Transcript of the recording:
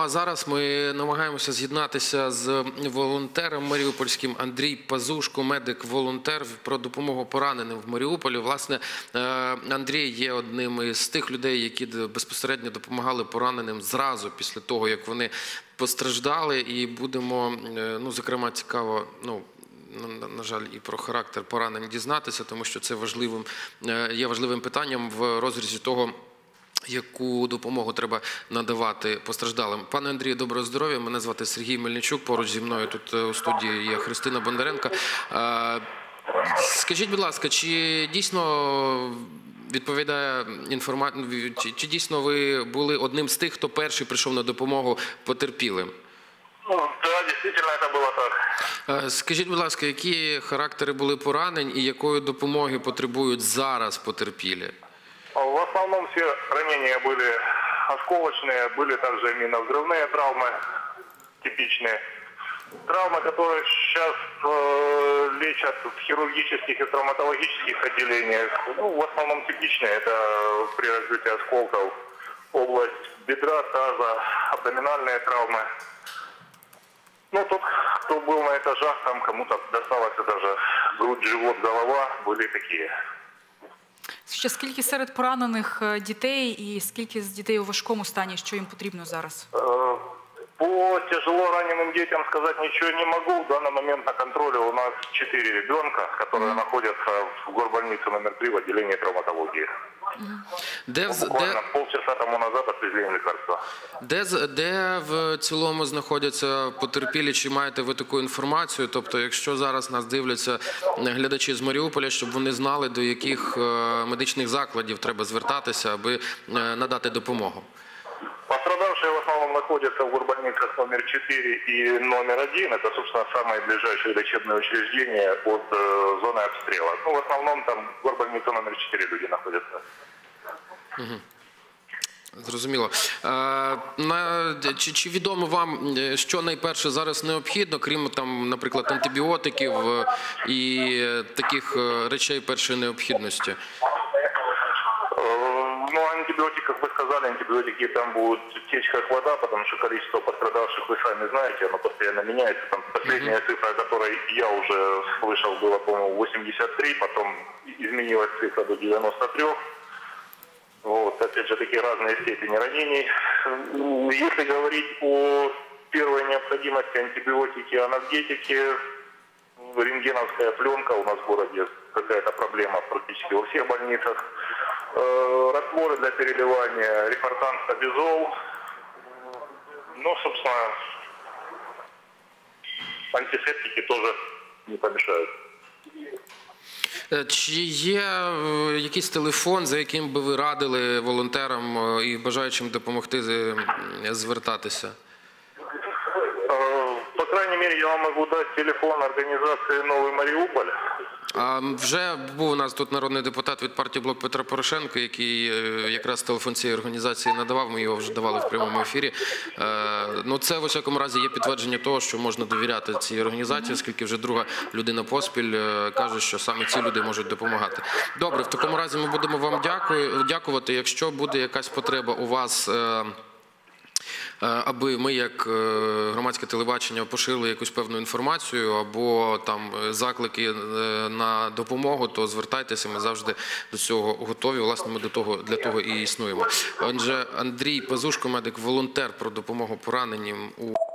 А зараз ми намагаємося з'єднатися з волонтером Маріупольським Андрій Пазушко, медик-волонтер про допомогу пораненим в Маріуполі. Власне, е, Андрій є одним із тих людей, які безпосередньо допомагали пораненим зразу після того, як вони постраждали, і будемо е, ну зокрема цікаво. Ну на- жаль, і про характер поранень дізнатися, тому що це важливим е, є важливим питанням в розрізі того. Яку допомогу треба надавати постраждалим? Пане Андрію, доброго здоров'я. Мене звати Сергій Мельничук. Поруч зі мною тут е, у студії є Христина Бондаренко. Е, Скажіть, будь ласка, чи дійсно відповідає інформація, чи, чи дійсно ви були одним з тих, хто перший прийшов на допомогу потерпілим? Ну, да, действительно, это было так. Е, Скажіть, будь ласка, які характери були поранень і якої допомоги потребують зараз потерпілі? Ранения были осколочные, были также миновзрывные травмы, типичные. Травмы, которые сейчас э, лечат в хирургических и травматологических отделениях, ну, в основном типичные. Это при развитии осколков область бедра, таза, абдоминальные травмы. Ну, тот, кто был на этажах, там кому-то досталось даже грудь, живот, голова, были такие. Ще скільки серед поранених е, дітей і скільки з дітей у важкому стані, що їм потрібно зараз? Э, По тяжело раненым детям сказать ничего не могу. В данный момент на контроле у нас 4 ребенка, которые находятся в горбольнице номер 3 в отделении травматологии. Де, в- Буквально де, полчаса тому назад отвезли им лекарства. де, з- де в цілому знаходяться потерпілі? Чи маєте ви таку інформацію? Тобто, якщо зараз нас дивляться глядачі з Маріуполя, щоб вони знали, до яких е, медичних закладів треба звертатися, аби е, надати допомогу? Пострадавшие в основном находятся в горбольницах номер 4 и номер 1. Это, собственно, самые ближайшие лечебные учреждения от э, зоны обстрела. Ну, в основном там в горбольнице номер 4 люди находятся. Зрозуміло. Е, на, чи, чи відомо вам, е, що найперше зараз необхідно, крім там, наприклад, антибіотиків е, і е, таких е, речей першої необхідності? Э, Ну, о антибиотиках вы сказали, антибиотики там будет течь как вода, потому что количество пострадавших вы сами знаете, оно постоянно меняется. Там последняя цифра, о которой я уже слышал, была, по-моему, 83, потом изменилась цифра до 93. Вот, опять же, такие разные степени ранений. Если говорить о первой необходимости антибиотики, анальгетики, рентгеновская пленка у нас в городе какая-то проблема практически во всех больницах. Э, Растворы для переливания, репортан стабизол. Ну, собственно, антисептики тоже не помешают. Е, Чи є е, якийсь телефон, за яким би ви радили волонтерам е, і бажаючим допомогти звертатися? Мере, я вам могу дать телефон организации «Новый Мариуполь». А вже був у нас тут народний депутат від партії Блок Петра Порошенко, який е, якраз телефон цієї організації надавав. Ми його вже давали в прямому ефірі. Е, Ну це в усякому разі є підтвердження того, що можна довіряти цій організації, оскільки вже друга людина поспіль е, каже, що саме ці люди можуть допомагати. Добре, в такому разі ми будемо вам дякувати. Якщо буде якась потреба у вас. Е, аби ми, як е, громадське телебачення, поширили якусь певну інформацію або там е, заклики на допомогу, то звертайтеся. Ми завжди до цього готові. Власне, ми до того для того і існуємо. Отже, Андрій Пазушко, медик, волонтер про допомогу пораненим у